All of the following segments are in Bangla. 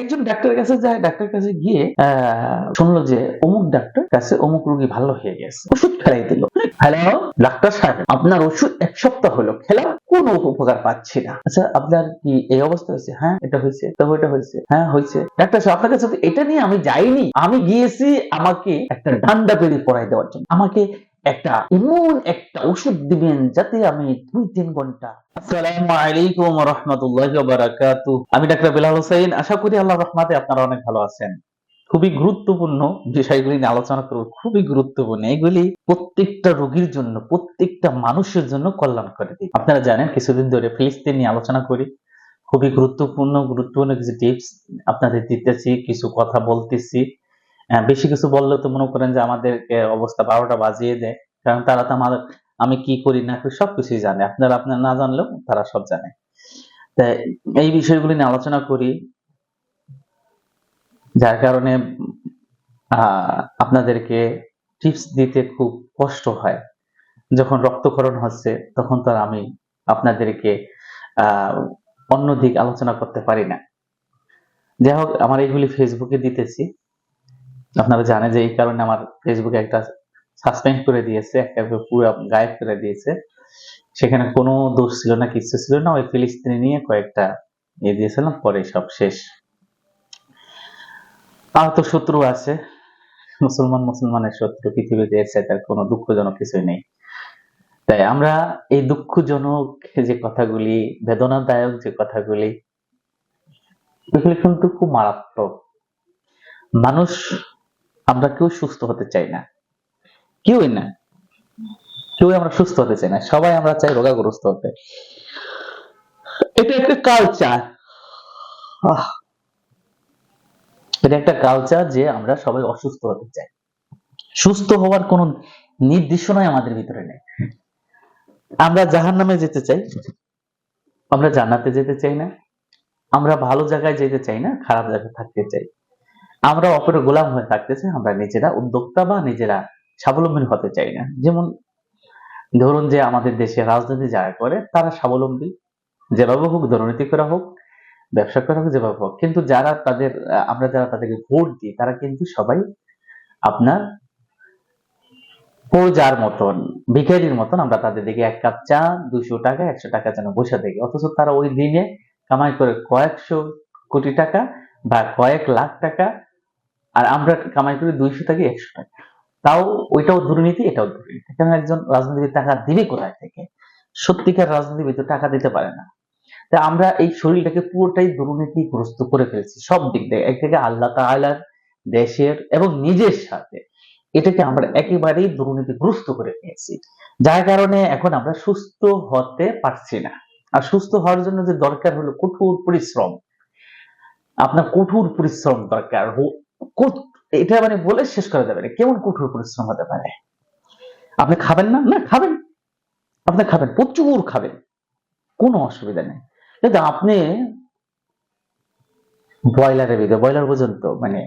একজন ডাক্তারের কাছে যায়, ডাক্তারের কাছে গিয়ে শুনলো যে অমুক ডাক্তার কাছে অমুক রোগী ভালো হয়ে গেছে। ওষুধ ফেলাই দিল। হ্যালো, ডাক্তার সাহেব, আপনার ওষুধ এক সপ্তাহ হলো খেলা, কোনো উপকার পাচ্ছি না। আচ্ছা আপনার কি এই অবস্থা হয়েছে? হ্যাঁ এটা হয়েছে তবে এটা হয়েছে হ্যাঁ হয়েছে। ডাক্তার সাহেব, আপনার কাছে এটা নিয়ে আমি যাইনি। আমি গিয়েছি আমাকে একটা ডান্ডা বেরি পড়াই দেওয়ার জন্য। আমাকে একটা এমন একটা ওষুধ দিবেন যাতে আমি দুই তিন ঘণ্টা আসসালামু আলাইকুম রহমতুল্লাহ বারাকাতু। আমি ডাক্তার হোসেন। আশা করি আল্লাহ রহমাতে আপনারা অনেক ভালো আছেন। খুবই গুরুত্বপূর্ণ বিষয়গুলি নিয়ে আলোচনা করব। খুবই গুরুত্বপূর্ণ। এগুলি প্রত্যেকটা রোগীর জন্য, প্রত্যেকটা মানুষের জন্য কল্যাণকারী দিক আপনারা জানেন, কিছুদিন ধরে ফিলিস্তিন নিয়ে আলোচনা করি। খুবই গুরুত্বপূর্ণ গুরুত্বপূর্ণ কিছু টিপস আপনাদের দিতেছি, কিছু কথা বলতেছি। বেশি কিছু বললে তো মনে করেন যে আমাদের অবস্থা বারোটা বাজিয়ে দেয়। কারণ তারা তো আমাদের, আমি কি করি না করি সবকিছুই জানে। আপনারা আপনার না জানলেও তারা সব জানে। এই বিষয়গুলি নিয়ে আলোচনা করি। যার কারণে আপনাদেরকে টিপস দিতে খুব কষ্ট হয়। যখন রক্তক্ষরণ হচ্ছে, তখন তো আমি আপনাদেরকে অন্য দিক আলোচনা করতে পারি না। যাই হোক, আমার এইগুলি ফেসবুকে দিতেছি। আপনারা জানেন যে এই কারণে আমার ফেসবুকে একটা সাসপেন্ড করে দিয়েছে, একটা পুরো গায়েব করে দিয়েছে। সেখানে কোনো দোষ ছিল না, কিছু ছিল না। ওই ফিলিস্তিনি নিয়ে কয়েকটা ইয়ে দিয়েছিলাম, পরে সব শেষ। আর তো শত্রু আছে। মুসলমান মুসলমানের শত্রু, পৃথিবীতে এর চাইতে কোনো দুঃখজনক কিছুই নেই। তাই আমরা এই দুঃখজনক যে কথাগুলি, বেদনাদায়ক যে কথাগুলি, এগুলি কিন্তু খুব মারাত্মক। মানুষ আমরা কেউ সুস্থ হতে চাই না। কেউই না। কেউ আমরা সুস্থ হতে চাই না। সবাই আমরা চাই রোগাগ্রস্ত হতে। এটা একটা কালচার এটা একটা কালচার যে আমরা সবাই অসুস্থ হতে চাই। সুস্থ হওয়ার কোন নির্দেশনাই আমাদের ভিতরে নেই। আমরা জাহান নামে যেতে চাই। আমরা জান্নাতে যেতে চাই না। আমরা ভালো জায়গায় যেতে চাই না। খারাপ জায়গায় থাকতে চাই। আমরা অপরের গোলাম হয়ে থাকতে চাই আমরা নিজেরা উদ্যোক্তা বা নিজেরা স্বাবলম্বী হতে চাই না। যেমন ধরুন যে আমাদের দেশে রাজনীতি যারা করে, তারা স্বাবলম্বী। যেভাবে হোক, দুর্নীতি করা হোক, ব্যবসা করা হোক, যেভাবে হোক। কিন্তু যারা তাদের, আমরা যারা তাদেরকে ভোট দিই, তারা কিন্তু সবাই আপনার প্রজার মতন, ভিখারির মতন আমরা তাদের দিকে এক কাপ চা, দুশো টাকা, একশো টাকা যেন বসে দেখি অথচ তারা ওই দিনে কামাই করে কয়েকশো কোটি টাকা বা কয়েক লাখ টাকা আর আমরা কামাই করি দুইশো থেকে একশো টাকা। তাও ওইটাও দুর্নীতি এটাও দুর্নীতি কারণ একজন রাজনীতিবিদ টাকা দিবে কোথায় থেকে? সত্যিকার রাজনীতিবিদ টাকা দিতে পারে না। তা আমরা এই শরীরটাকে পুরোটাই দুর্নীতিগ্রস্ত করে ফেলছি। সব দিক থেকে এক থেকে আল্লাহ তাআলার দেশের এবং নিজের সাথে এটাকে আমরা একেবারেই দুর্নীতিগ্রস্ত করে ফেলেছি। যার কারণে এখন আমরা সুস্থ হতে পারছি না। আর সুস্থ হওয়ার জন্য যে দরকার হলো কঠোর পরিশ্রম। আপনার কঠোর পরিশ্রম দরকার। এটা মানে বলে শেষ করা যাবে না। কেমন কঠোর পরিশ্রম হতে পারে? আপনি খাবেন না? না, খাবেন। আপনি খাবেন, প্রচুর খাবেন। কোনো অসুবিধা নেই। কিন্তু আপনি ব্রয়লারের ভিতরে, ব্রয়লার পর্যন্ত মানে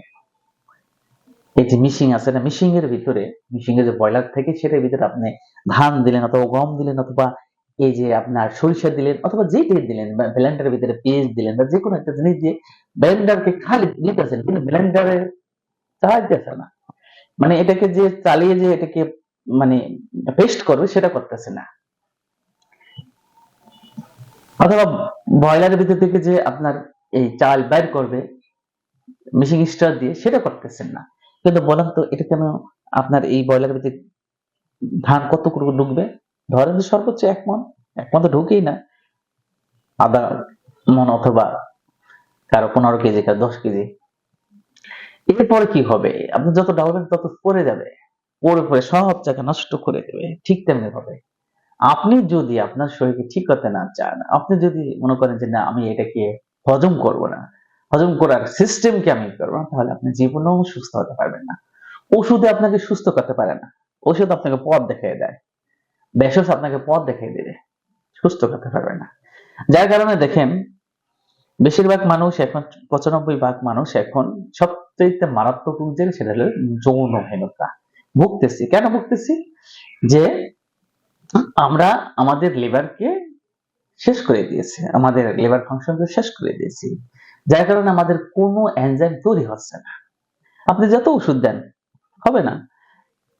এই যে মিশিং আছে না মিশিং এর ভিতরে মিশিং এর যে ব্রয়লার থেকে, সেটার ভিতরে আপনি ধান দিলেন অথবা গম দিলেন অথবা এই যে আপনার সরিষা দিলেন অথবা যেটাই দিলেন ব্লেন্ডারের ভিতরে পেঁয়াজ দিলেন বা যে কোনো একটা জিনিস দিয়ে ব্লেন্ডারকে খালি দিতেছেন কিন্তু ব্লেন্ডারে চালাইতেছে না। মানে এটাকে যে চালিয়ে যে এটাকে মানে পেস্ট করবে সেটা করতেছে না। অথবা ব্রয়লারের ভিতর থেকে যে আপনার এই চাল বাইর করবে মিশিং স্টার দিয়ে সেটা করতেছেন না। কিন্তু বলেন তো, এটা কেন আপনার এই ব্রয়লারের ভিতরে ধান কত ঢুকবে ধরেন যে সর্বোচ্চ এক মন এক মন তো ঢুকেই না। আধা মন অথবা কারও পনেরো কেজি, কারও দশ কেজি। এরপরে কি হবে? আপনি যত ডাউবেন তত পড়ে যাবে। পড়ে পড়ে সব জায়গা নষ্ট করে দেবে, ঠিক তেমনি হবে আপনি যদি আপনার শরীরকে ঠিক করতে না চান, আপনি যদি মনে করেন যে না, আমি এটাকে হজম করব না, হজম করার সিস্টেমকে আমি করব না, তাহলে আপনি জীবনেও সুস্থ হতে পারবেন না। ওষুধে আপনাকে সুস্থ করতে পারে না। ওষুধ আপনাকে পথ দেখিয়ে দেয়। ভেষজ আপনাকে পথ দেখিয়ে দেবে। সুস্থ করতে পারবে না। যার কারণে দেখেন, বেশিরভাগ মানুষ এখন, পঁচানব্বই ভাগ মানুষ এখন সবচেয়ে মারাত্মক রোগ যেটা, সেটা হলো যৌনহীনতা ভুগতেছি। কেন ভুগতেছি? যে আমরা আমাদের লিভারকে শেষ করে দিয়েছে। আমাদের লিভার ফাংশনকে শেষ করে দিয়েছি। যার কারণে আমাদের কোনো এনজাইম তৈরি হচ্ছে না। আপনি যত ওষুধ দেন, হবে না।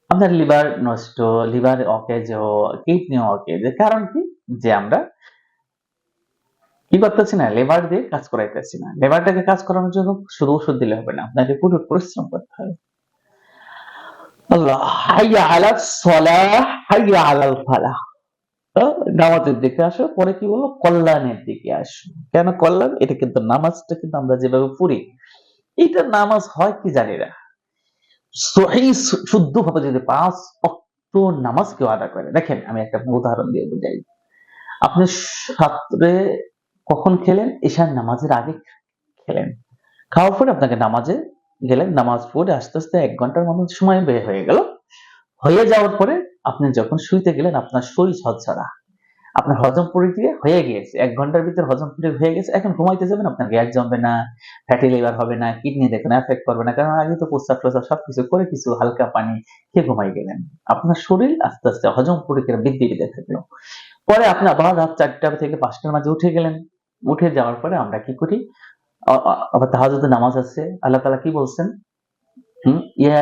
আপনার লিভার নষ্ট, লিভার অকেজ কিডনি অকেজ কারণ কি? যে আমরা কি করতেছি না, লেবার দিয়ে কাজ করাইতেছি না। লেবারটাকে কাজ করানোর জন্য শুধু ওষুধ দিলে হবে না, আপনাকে কঠোর পরিশ্রম করতে হবে। নামাজের দিকে আসো, পরে কি বলল কল্যাণের দিকে আসো। কেন কল্যাণ? এটা কিন্তু নামাজটা কিন্তু আমরা যেভাবে পড়ি, এটা নামাজ হয় কি জানি না। সহি শুদ্ধ ভাবে যদি পাঁচ নামাজ কেউ আদা করে, দেখেন আমি একটা উদাহরণ দিয়ে বুঝাই। আপনি সাত্রে কখন খেলেন? ঈশান নামাজের আগে খেলেন। খাওয়ার পরে আপনাকে নামাজে গেলেন, নামাজ পড়ে আস্তে আস্তে এক ঘণ্টার মতো সময় বের হয়ে গেল। হয়ে যাওয়ার পরে আপনি যখন শুইতে গেলেন, আপনার শরীর ঝরঝরা। আপনার হজম প্রক্রিয়া হয়ে গিয়েছে। এক ঘণ্টার ভিতর হজম প্রক্রিয়া হয়ে গেছে। এখন ঘুমাইতে যাবেন, আপনার গ্যাস জমবে না ফ্যাটি লিভার হবে না কিডনি দেখবেন এফেক্ট করবে না, কারণ আগে তো প্রস্তাব প্রস্তাব সবকিছু করে কিছু হালকা পানি খেয়ে ঘুমাই গেলেন। আপনার শরীর আস্তে আস্তে হজম প্রক্রিয়া বৃদ্ধি পেতে থাকল। পরে আপনি আবার রাত চারটা থেকে পাঁচটার মাঝে উঠে গেলেন। উঠে যাওয়ার পরে আমরা কি করি? আবার তাহাজুদে নামাজ আছে। আল্লাহ তালা কি বলছেন? ইয়া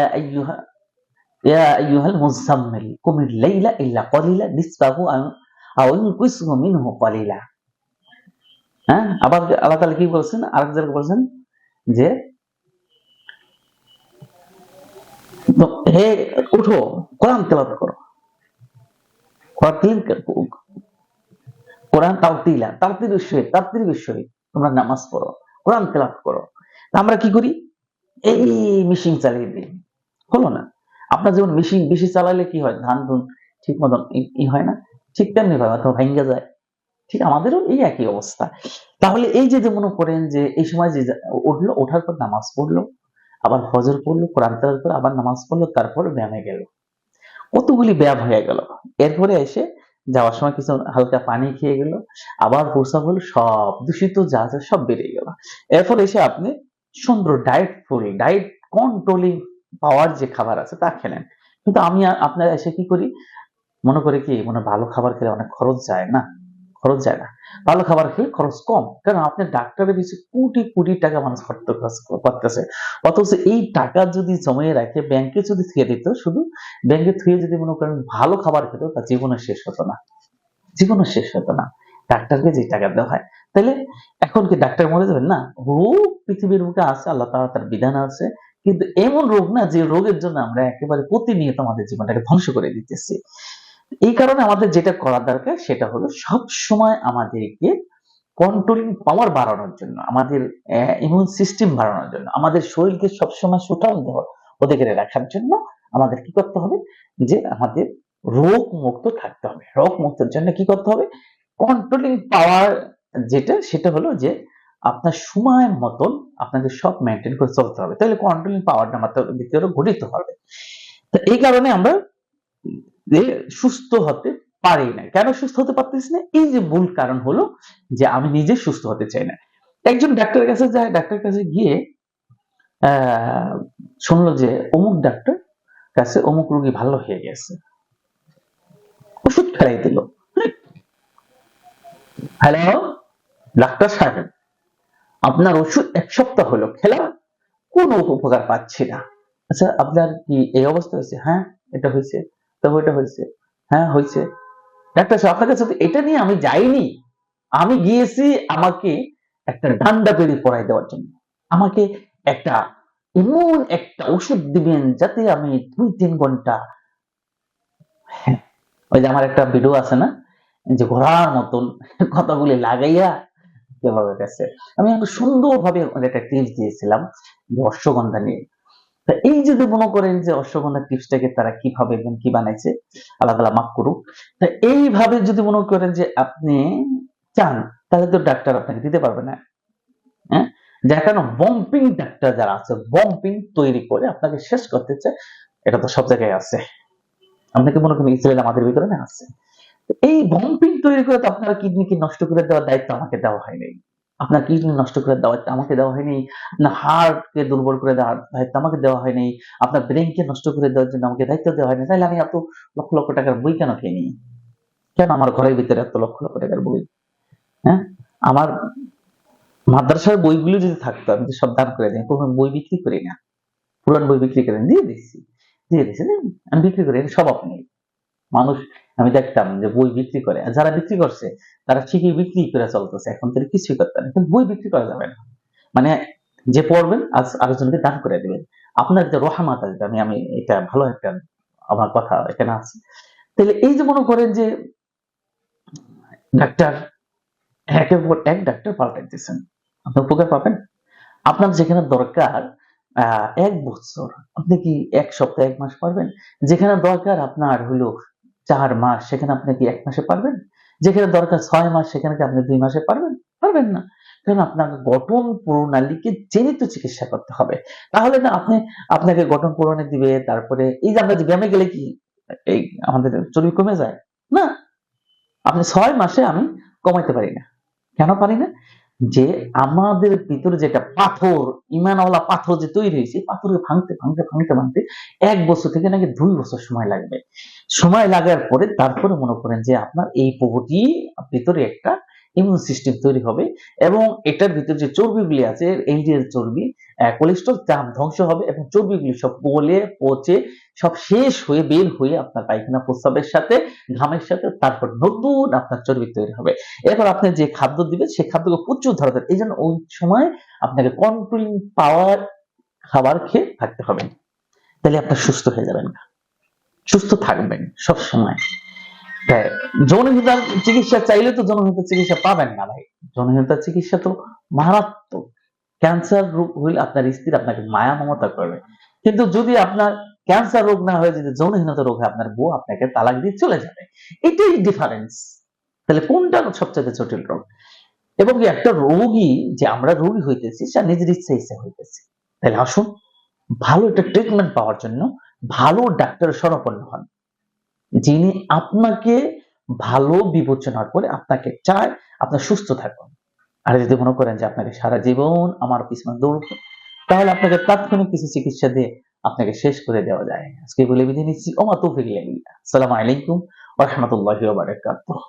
ইয়া আইয়ুহাল মুজাম্মিল কুমিল লাইলা ইল্লা কলিলা নিসফাহু হ্যাঁ? আবার আল্লাহ তাআলা কি বলছেন? আরেক বলছেন যে হে, উঠো, কোরআন করো। কোরআন কোরআন তাওতিলা বিষয়ে তাওতির বিষয়ে তোমরা নামাজ পড়ো, কোরআন তেলাওয়াত করো। আমরা কি করি? এই মেশিন চালিয়ে দিই। হলো না? আপনার যেমন মেশিন বেশি চালালে কি হয়? ধান ধুন ঠিক মতন ই হয় না? ঠিক তেমনি ভাবে অথবা ভেঙ্গে যায়। ঠিক আমাদেরও এই একই অবস্থা। তাহলে এই যে যে মনে করেন যে এই সময় যে উঠল, ওঠার পর নামাজ পড়ল, আবার ফজর পড়ল, কোরআন তেলাওয়াত করে আবার নামাজ পড়ল, তারপর ব্যায়ামে গেল। কতগুলি ব্যায়াম হয়ে গেল। এরপরে এসে যাওয়ার সময় কিছু হালকা পানি খেয়ে গেল, আবার প্রস্রাব হলো, সব দূষিত যা আছে সব বেরিয়ে গেল। এরপর এসে আপনি সুন্দর diet full diet controlling power যে খাবার আছে তা খেলেন। কিন্তু আমি আপনারা এসে কি করি মনে করি কি, মনে ভালো খাবার খেলে অনেক খরচ যায় না? খরচ যায় না। ভালো খাবার খেলে খরচ কম। কারণ আপনি ডাক্তারের পিছু কোটি কোটি টাকা মানুষ খরচ করতেছে। অথচ এই টাকা যদি জমিয়ে রাখে ব্যাংকে যদি থুয়ে দিত, শুধু ব্যাংকে থুয়ে যদি মনে করেন ভালো খাবার খেত তার জীবনে শেষ হতো না। জীবনে শেষ হতো না। ডাক্তারকে যে টাকা দেওয়া হয়। তাহলে এখন কি ডাক্তার মরে যাবেন? না। রোগ পৃথিবীর বুকে আছে, আল্লাহ তাআলা তার বিধান আছে। কিন্তু এমন রোগ না যে রোগের জন্য আমরা একেবারে প্রতিনিয়ত আমাদের জীবনটাকে ধ্বংস করে দিতেছি। এই কারণে আমাদের যেটা করা দরকার সেটা হলো সব সময় আমাদেরকে কন্ট্রোলিং পাওয়ার বাড়ানোর জন্য, আমাদের ইমিউন সিস্টেম বাড়ানোর জন্য, আমাদের শরীরকে সবসময় সুঠাম ওদিকে রাখার জন্য আমাদের কি করতে হবে? যে আমাদের রোগ মুক্ত থাকতে হবে। রোগ মুক্তের জন্য কি করতে হবে? কন্ট্রোলিং পাওয়ার যেটা, সেটা হলো যে আপনার সময় মতন আপনাকে সব মেনটেন করে চলতে হবে। তাহলে কন্ট্রোলিং পাওয়ারটা আমাদের ভিতরে গঠিত হবে। তো এই কারণে আমরা যে সুস্থ হতে পারি না কেন সুস্থ হতে পারতেছি না? এই যে মূল কারণ হলো যে আমি নিজে সুস্থ হতে চাই না। একজন ডাক্তারের কাছে যায়, ডাক্তারের কাছে গিয়ে শুনলো যে অমুক ডাক্তার কাছে অমুক রোগী ভালো হয়ে গেছে। ওষুধ ফেলাই দিল। হ্যালো? ডাক্তার সাহেব, আপনার ওষুধ এক সপ্তাহ হলো খেলা কোনো উপকার পাচ্ছি না। আচ্ছা আপনার কি এই অবস্থা হয়েছে? হ্যাঁ এটা হয়েছে। তবে এটা হয়েছে। হ্যাঁ হয়েছে। ডাক্তার সাহেব আপনার কাছে এটা নিয়ে আমি যাইনি। আমি গিয়েছি আমাকে একটা ডান্ডা পেড়ি পড়াই দেওয়ার জন্য। আমাকে একটা এমন একটা ওষুধ দিবেন যাতে আমি দুই তিন ঘণ্টা হ্যাঁ, ওই যে আমার একটা ভিডিও আছে না যে ঘোড়ার মতন কথাগুলি লাগাইয়া আমি একটা সুন্দরভাবে একটা টিপস দিয়েছিলাম যে অশ্বগন্ধা নিয়ে এই যদি মনে করেন যে অশ্বগন্ধা টিপসটাকে তারা কীভাবে এবং কি বানাইছে, আল্লাহ তালা মাফ করুক। তা এইভাবে যদি মনে করেন যে আপনি চান, তাহলে তো ডাক্তার আপনাকে দিতে পারবে না। হ্যাঁ? যার বম্পিং ডাক্তার যারা আছে বম্পিং তৈরি করে আপনাকে শেষ করতে চায়, এটা তো সব জায়গায় আছে। আপনাকে মনে করেন ইসরায়েল আমাদের ভিতরে না আছে। এই বম্পিং তৈরি করে তো আপনার কিডনিকে নষ্ট করে দেওয়ার দায়িত্ব আমাকে দেওয়া হয়নি আপনার কিডনি নষ্ট করে দেওয়ার দায়িত্ব আমাকে দেওয়া হয়নি, আপনার হার্টকে দুর্বল করে দেওয়ার দায়িত্ব আমাকে দেওয়া হয়নি, আপনার ব্রেনকে নষ্ট করে দেওয়ার জন্য আমাকে দায়িত্ব দেওয়া হয়নি তাহলে আমি এত লক্ষ লক্ষ টাকার বই কেন কিনি? কেন আমার ঘরের ভিতরে এত লক্ষ লক্ষ টাকার বই? হ্যাঁ? আমার মাদ্রাসার বইগুলো যদি থাকতো, আমি সব দান করে দিই কোনো বই বিক্রি করি না। পুরান বই বিক্রি করে দিয়ে দিচ্ছি দিয়ে দিচ্ছি আমি বিক্রি করি সব আপনি। মানুষ আমি দেখতাম যে বই বিক্রি করে। আর যারা বিক্রি করছে, তারা ঠিকই বিক্রি করে চলতেছে। এখন তারা কিছুই করতে না। বই বিক্রি করা যাবে না। মানে যে পড়বেন, আজ আরেকজনকে দান করে দিবেন। আপনার যে রহামাত আসবে আমি আমি এটা ভালো একটা, আমার কথা এখানে আছে। তাহলে এই যে মনে করেন যে ডাক্তার একের পর এক ডাক্তার পাল্টাইতেছেন আপনি উপকার পাবেন। আপনার যেখানে দরকার এক বছর, আপনি কি এক সপ্তাহ এক মাস পারবেন যেখানে দরকার আপনার হলো চার মাস, সেখানে আপনি কি এক মাসে পারবেন? যেখানে দরকার ছয় মাস, সেখানে কি আপনি দুই মাসে পারবেন? পারবেন না। কারণ আপনাকে গঠন প্রণালীকে জেনে তো চিকিৎসা করতে হবে। তাহলে না, আপনি আপনাকে গঠন প্রণালী দিবে, তারপরে এই যে আমরা যে ব্যায়ামে গেলে কি, এই আমাদের চর্বি কমে যায়? না। আপনি ছয় মাসে আমি কমাইতে পারি না। কেন পারি না? যে আমাদের ভিতরে যেটা পাথর, ইমানওয়ালা পাথর যে তৈরি হয়েছে পাথরকে ভাঙতে ভাঙতে ভাঙতে ভাঙতে এক বছর থেকে নাকি দুই বছর সময় লাগবে। সময় লাগার পরে তারপরে মনে করেন যে আপনার এই প্রভুটি ভিতরে একটা ইমিউন সিস্টেম তৈরি হবে এবং এটার ভিতরে যে চর্বিগুলি আছে, এই যে চর্বি কোলেস্ট্রল চাপ ধ্বংস হবে এবং চর্বিগুলি সব গলে, পচে, সব শেষ হয়ে বের হয়ে আপনার পায়খানা প্রস্রাবের সাথে, ঘামের সাথে, তারপর নতুন আপনার চর্বি তৈরি হবে। এরপর আপনি যে খাদ্য দিবেন, সেই খাদ্যকে প্রচুর ধরা দেন। এই জন্য ওই সময় আপনাকে কন্ট্রোলিং পাওয়ার খাবার খেয়ে থাকতে হবে। তাহলে আপনি সুস্থ হয়ে যাবেন। সুস্থ থাকবেন সব সময়। যৌনহীনতার চিকিৎসা চাইলে তো যৌনহীনতার চিকিৎসা পাবেন না ভাই। যৌনহীনতার চিকিৎসা তো মারাত্মক। ক্যান্সার রোগ হইলে আপনার স্ত্রী আপনাকে মায়া মমতা করবে। কিন্তু যদি আপনার ক্যান্সার রোগ না হয়ে যদি যৌনহীনতা রোগ হয়, আপনার বউ আপনাকে তালাক দিয়ে চলে যাবে। এটাই ডিফারেন্স তাহলে কোনটা সবচেয়ে জটিল রোগ? এবং একটা রোগী যে আমরা রোগী হইতেছি, সে নিজের ইচ্ছা ইচ্ছা হইতেছি। তাহলে আসুন, ভালো একটা ট্রিটমেন্ট পাওয়ার জন্য ভালো ডাক্তারের শরণাপন্ন হন, যিনি আপনাকে ভালো বিবেচনা করে আপনাকে চায়, আপনার সুস্থ থাকুন। আর যদি মনে করেন যে আপনাকে সারা জীবন আমার পিছনে দৌড়বে তাহলে আপনাকে তাৎক্ষণিক কিছু চিকিৎসা দিয়ে আপনাকে শেষ করে দেওয়া যায়। আজকে বলে বিধি নিচ্ছি। ওমা তৌফিক সালাম আলাইকুম ওয়া রাহমাতুল্লাহি ওয়া বারাকাতুহু।